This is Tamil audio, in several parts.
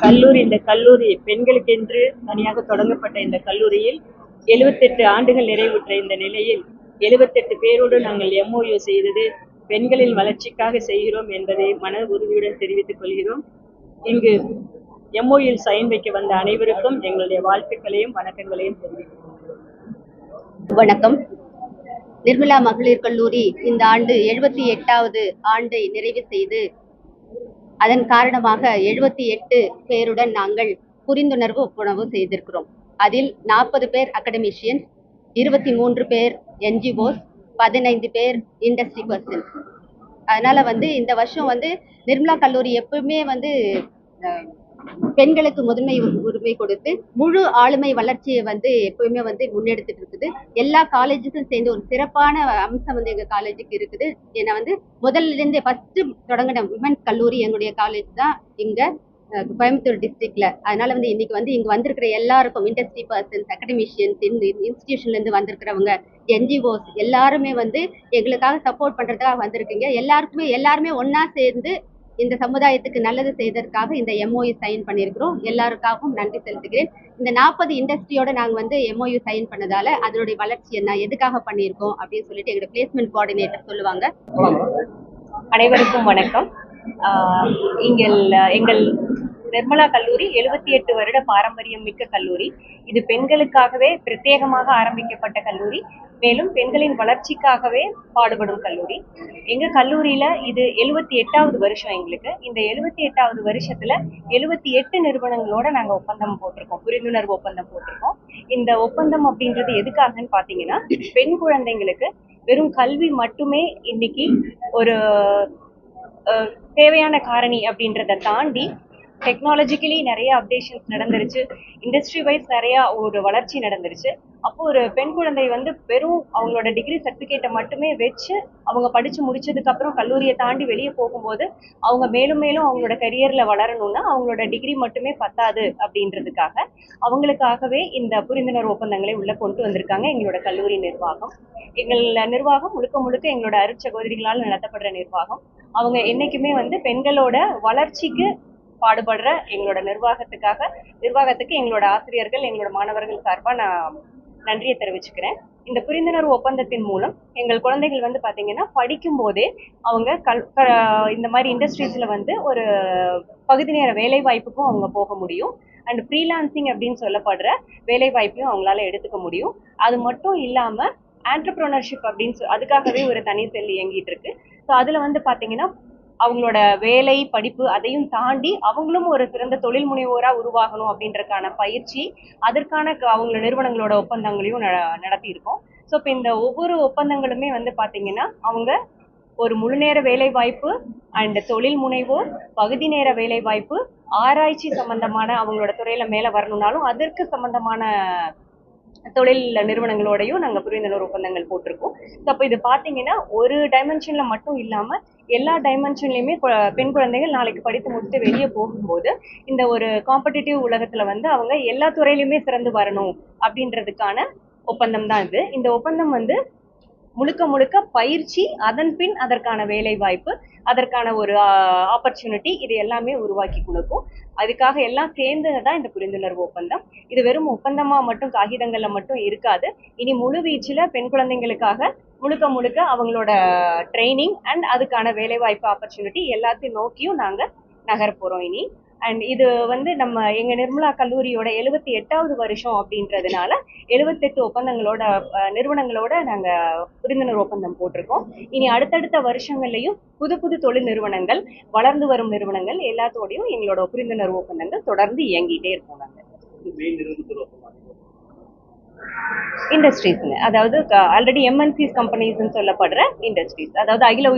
கல்லூரி இந்த கல்லூரி பெண்களுக்கென்று தனியாக தொடங்கப்பட்ட இந்த கல்லூரியில் எழுபத்தெட்டு ஆண்டுகள் நிறைவுற்ற இந்த நிலையில் எழுபத்தெட்டு பேரோடு நாங்கள் எம்ஓயு செய்தது பெண்களின் வளர்ச்சிக்காக செய்கிறோம் என்பதை மன உறுதியுடன் தெரிவித்துக் கொள்கிறோம். இங்கு எம்ஓயில் சைன் வைக்க வந்த அனைவருக்கும் எங்களுடைய வாழ்த்துக்களையும் வணக்கங்களையும் தெரிவிக்கிறோம். வணக்கம். நிர்மலா மகளிர் கல்லூரி இந்த ஆண்டு எழுபத்தி எட்டாவது ஆண்டை நிறைவு செய்து அதன் காரணமாக எழுபத்தி எட்டு பேருடன் நாங்கள் புரிந்துணர்வு ஒப்புணர்வு செய்திருக்கிறோம். அதில் நாற்பது பேர் அகடமிஷியன்ஸ் இருபத்தி மூன்று பேர் என்ஜிஓஸ் பதினைந்து பேர் இண்டஸ்ட்ரி பர்சன்ஸ் அதனால வந்து இந்த வருஷம் வந்து நிர்மலா கல்லூரி எப்பவுமே வந்து அஹ், பெண்களுக்கு முதன்மை உரிமை கொடுத்து முழு ஆளுமை வளர்ச்சியை வந்து எப்பவுமே வந்து முன்னெடுத்துட்டு இருக்குது. எல்லா காலேஜுக்கும் சேர்ந்து ஒரு சிறப்பான அம்சம் வந்து எங்க காலேஜுக்கு இருக்குது. ஏன்னா வந்து முதல்ல இருந்து ஃபர்ஸ்ட் தொடங்கின உமன்ஸ் கல்லூரி எங்களுடைய காலேஜ் தான் இங்க கோயம்புத்தூர் டிஸ்ட்ரிக்ட்ல அதனால வந்து இன்னைக்கு வந்து இங்க வந்திருக்கிற எல்லாருக்கும் இண்டஸ்ட்ரி பர்சன்ஸ் அகடமிஷியன்ஸ் இன்ஸ்டிடியூஷன்ல இருந்து வந்திருக்கிறவங்க என்ஜிஓஸ் எல்லாருமே வந்து எங்களுக்காக சப்போர்ட் பண்றதுக்காக வந்திருக்கீங்க. எல்லாருக்குமே எல்லாருமே ஒன்றா சேர்ந்து இந்த சமுதாயத்துக்கு நல்லது செய்ததற்காக இந்த எம்ஓயு சைன் பண்ணியிருக்கிறோம். எல்லாருக்காகவும் நன்றி செலுத்துகிறேன். இந்த நாற்பது இண்டஸ்ட்ரியோட நாங்கள் வந்து எம்ஓயு சைன் பண்ணதால அதனுடைய வளர்ச்சி என்ன எதுக்காக பண்ணியிருக்கோம் அப்படின்னு சொல்லிட்டு எங்களோட பிளேஸ்மெண்ட் கோஆர்டினேட்டர் சொல்லுவாங்க. அனைவருக்கும் வணக்கம். எங்கள் எங்கள் நிர்மலா கல்லூரி எழுபத்தி எட்டு வருட பாரம்பரியம் மிக்க கல்லூரி. இது பெண்களுக்காகவே பிரத்யேகமாக ஆரம்பிக்கப்பட்ட கல்லூரி. மேலும் பெண்களின் வளர்ச்சிக்காகவே பாடுபடும் கல்லூரி. எங்க கல்லூரியில இது எழுபத்தி எட்டாவது வருஷம் எங்களுக்கு. இந்த எழுபத்தி எட்டாவது வருஷத்துல எழுபத்தி எட்டு நிறுவனங்களோட நாங்க ஒப்பந்தம் போட்டிருக்கோம். புரிந்துணர்வு ஒப்பந்தம் போட்டிருக்கோம். இந்த ஒப்பந்தம் அப்படின்றது எதுக்காகன்னு பாத்தீங்கன்னா பெண் குழந்தைங்களுக்கு வெறும் கல்வி மட்டுமே இன்னைக்கு ஒரு தேவையான காரணி அப்படின்றத தாண்டி டெக்னாலஜிக்கலி நிறைய அப்டேஷன்ஸ் நடந்துருச்சு. இண்டஸ்ட்ரி வைஸ் நிறைய ஒரு வளர்ச்சி நடந்துருச்சு. அப்போ ஒரு பெண் குழந்தை வந்து வெறும் அவங்களோட டிகிரி சர்டிஃபிகேட்டை மட்டுமே வச்சு அவங்க படிச்சு முடிச்சதுக்கு அப்புறம் கல்லூரியை தாண்டி வெளியே போகும்போது அவங்க மேலும் மேலும் அவங்களோட கரியர்ல வளரணும்னா அவங்களோட டிகிரி மட்டுமே பத்தாது அப்படின்றதுக்காக அவங்களுக்காகவே இந்த புரிந்துணர்வு ஒப்பந்தங்களை உள்ள கொண்டு வந்திருக்காங்க எங்களோட கல்லூரி நிர்வாகம். எங்கள் நிர்வாகம் முழுக்க முழுக்க எங்களோட அருட்சகோதரிகளால் நடத்தப்படுற நிர்வாகம். அவங்க என்னைக்குமே வந்து பெண்களோட வளர்ச்சிக்கு பாடுபடுற எங்களோட நிர்வாகத்துக்காக நிர்வாகத்துக்கு எங்களோட ஆசிரியர்கள் எங்களோட மாணவர்கள் சார்பாக நான் நன்றியை தெரிவிச்சுக்கிறேன். இந்த புரிந்துணர்வு ஒப்பந்தத்தின் மூலம் எங்கள் குழந்தைகள் வந்து பார்த்தீங்கன்னா படிக்கும் போதே அவங்க கல் க- இந்த மாதிரி இண்டஸ்ட்ரீஸில் வந்து ஒரு பகுதி நேர வேலை வாய்ப்புக்கும் அவங்க போக முடியும். அண்ட் ஃப்ரீலான்சிங் அப்படின்னு சொல்லப்படுற வேலை வாய்ப்பையும் அவங்களால எடுத்துக்க முடியும். அது மட்டும் இல்லாமல் ஆண்டர்ப்ரோனர்ஷிப் அப்படின்னு சொ- அதுக்காகவே ஒரு தனி செல் இயங்கிட்டு இருக்கு. ஸோ அதில் வந்து பார்த்தீங்கன்னா அவங்களோட வேலை படிப்பு அதையும் தாண்டி அவங்களும் ஒரு சிறந்த தொழில் முனைவோரா உருவாகணும் அப்படின்றக்கான பயிற்சி அதற்கான க- அவங்களோட நிறுவனங்களோட ஒப்பந்தங்களையும் ந- நடத்தியிருக்கோம். ஸோ இப்போ இந்த ஒவ்வொரு ஒப்பந்தங்களுமே வந்து பாத்தீங்கன்னா அவங்க ஒரு முழுநேர வேலை வாய்ப்பு அண்ட் தொழில் முனைவோர் பகுதி நேர வேலை வாய்ப்பு ஆராய்ச்சி சம்பந்தமான அவங்களோட துறையில மேல வரணும்னாலும் அதற்கு சம்பந்தமான தொழில் நிறுவனங்களோடையும் நாங்கள் புரிந்துணர்வு ஒப்பந்தங்கள் போட்டிருக்கோம். ஸோ அப்போ இது பார்த்தீங்கன்னா ஒரு டைமென்ஷனில் மட்டும் இல்லாமல் எல்லா டைமென்ஷன்லையுமே பெண் குழந்தைகள் நாளைக்கு படித்து முடித்து வெளியே போகும்போது இந்த ஒரு காம்படிட்டிவ் உலகத்தில் வந்து அவங்க எல்லா துறையிலையுமே சிறந்து வரணும் அப்படின்றதுக்கான ஒப்பந்தம் தான் இது. இந்த ஒப்பந்தம் வந்து முழுக்க முழுக்க பயிற்சி அதன் பின் அதற்கான வேலை வாய்ப்பு அதற்கான ஒரு ஆப்பர்ச்சுனிட்டி இது எல்லாமே உருவாக்கி கொடுக்கும். அதுக்காக எல்லாம் சேர்ந்தது தான் இந்த புரிந்துணர்வு ஒப்பந்தம். இது வெறும் ஒப்பந்தமாக மட்டும் காகிதங்களில் மட்டும் இருக்காது. இனி முழு வீச்சில் பெண் குழந்தைங்களுக்காக முழுக்க முழுக்க அவங்களோட ட்ரைனிங் அண்ட் அதுக்கான வேலைவாய்ப்பு ஆப்பர்ச்சுனிட்டி எல்லாத்தையும் நோக்கியும் நாங்கள் நகர இனி. அண்ட் இது வந்து நம்ம எங்க நிர்மலா கல்லூரியோட எழுபத்தி எட்டாவது வருஷம் அப்படின்றதுனால எழுபத்தெட்டு ஒப்பந்தங்களோட நிறுவனங்களோட நாங்க புரிந்துணர்வு ஒப்பந்தம் போட்டிருக்கோம். இனி அடுத்தடுத்த வருஷங்கள்லயும் புது புது தொழில் நிறுவனங்கள் வளர்ந்து வரும் நிறுவனங்கள் எல்லாத்தோடையும் எங்களோட புரிந்துணர்வு ஒப்பந்தங்கள் தொடர்ந்து இயங்கிட்டே இருப்போம் நாங்க. இண்டஸ்ட்ரீஸ்ங்க அதாவது ஆல்ரெடி எம்என்சிஸ் கம்பெனிஸ்னு சொல்லப்படுற இண்டஸ்ட்ரீஸ் அதாவது அகில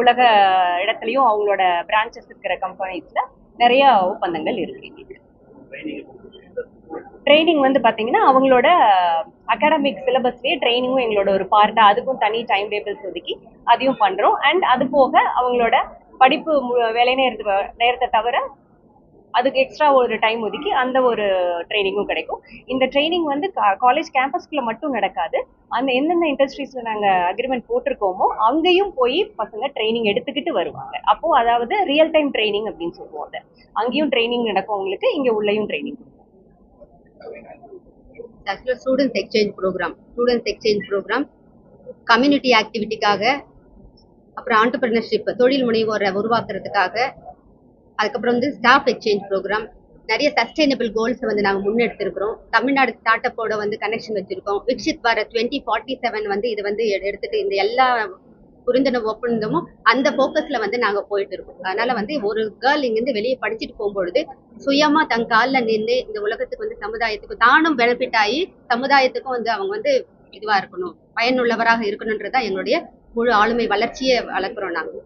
உலக இடத்துலயும் அவங்களோட பிரான்ச்சஸ் இருக்கிற கம்பெனிஸ்ல நிறைய ஒப்பந்தங்கள் இருக்கு. ட்ரைனிங் வந்து பாத்தீங்கன்னா அவங்களோட அகாடமிக் சிலபஸ்லயே ட்ரைனிங்கும் எங்களோட ஒரு பார்ட்டா அதுக்கும் தனி டைம் டேபிள்ஸ் ஒதுக்கி அதையும் பண்றோம். அண்ட் அது போக அவங்களோட படிப்பு வேலை நேரத்து நேரத்தை தவிர அதுக்கு எக்ஸ்ட்ரா ஒரு டைம் ஒதுக்கி அந்த ஒரு ட்ரைனிங்கும் கிடைக்கும். இந்த ட்ரைனிங் வந்து காலேஜ் கேம்பஸ்க்குள்ள மட்டும் நடக்காது. அந்த எந்தெந்த இண்டஸ்ட்ரீஸ்ல நாங்க அக்ரிமெண்ட் போட்டிருக்கோமோ அங்கேயும் போய் பசங்க ட்ரைனிங் எடுத்துக்கிட்டு வருவாங்க. அப்போ அதாவது ரியல் டைம் ட்ரைனிங் அப்படின்னு சொல்லுவோம் அதை. அங்கேயும் ட்ரைனிங் நடக்கும் உங்களுக்கு இங்க உள்ளேயும் ட்ரைனிங் ஆக்சுவலாக students exchange program students exchange program community ஆக்டிவிட்டிக்காக அப்புறம் ஆண்டர்பிரினர்ஷிப் தொழில் முனைவோரை உருவாக்குறதுக்காக அதுக்கப்புறம் வந்து ஸ்டாஃப் எக்ஸ்சேஞ்ச் ப்ரோக்ராம் நிறைய சஸ்டைனபிள் கோல்ஸை வந்து நாங்கள் முன்னெடுத்திருக்கிறோம். தமிழ்நாடு ஸ்டார்ட் அப்போட வந்து கனெக்ஷன் வச்சிருக்கோம். Viksit Bharat twenty forty seven வந்து இது வந்து எடுத்துகிட்டு எடுத்துட்டு இந்த எல்லா புரிந்துணர்வு ஒப்பந்தமும் அந்த ஃபோக்கஸில் வந்து நாங்கள் போயிட்டு இருக்கோம் அதனால வந்து ஒரு கேர்ள் இங்கேருந்து வெளியே படிச்சுட்டு போகும்பொழுது சுயமாக தன் காலில் நின்று இந்த உலகத்துக்கு வந்து சமுதாயத்துக்கு தானும் பெனிஃபிட் ஆகி சமுதாயத்துக்கும் வந்து அவங்க வந்து இதுவாக இருக்கணும் பயனுள்ளவராக இருக்கணுன்றது தான் எங்களுடைய முழு ஆளுமை வளர்ச்சியை வளர்க்குறோம் நாங்கள்